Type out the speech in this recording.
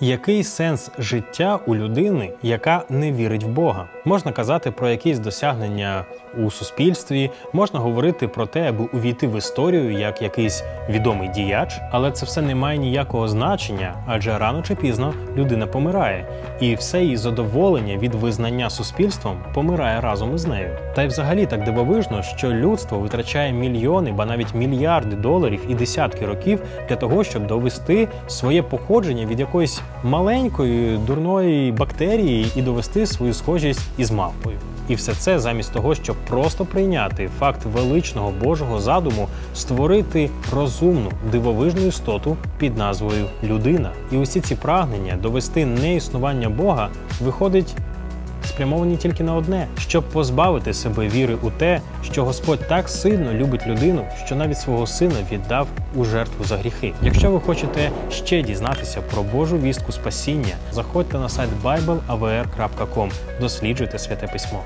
Який сенс життя у людини, яка не вірить в Бога? Можна казати про якісь досягнення у суспільстві, можна говорити про те, аби увійти в історію як якийсь відомий діяч, але це все не має ніякого значення, адже рано чи пізно людина помирає, і все її задоволення від визнання суспільством помирає разом із нею. Та й взагалі так дивовижно, що людство витрачає мільйони, ба навіть мільярди доларів і десятки років для того, щоб довести своє походження від якоїсь маленької дурної бактерії і довести свою схожість із мавпою. І все це замість того, щоб просто прийняти факт величного Божого задуму створити розумну дивовижну істоту під назвою людина. І усі ці прагнення довести неіснування Бога виходить спрямовані тільки на одне, щоб позбавити себе віри у те, що Господь так сильно любить людину, що навіть свого сина віддав у жертву за гріхи. Якщо ви хочете ще дізнатися про Божу вістку спасіння, заходьте на сайт bibleavr.com, досліджуйте святе письмо.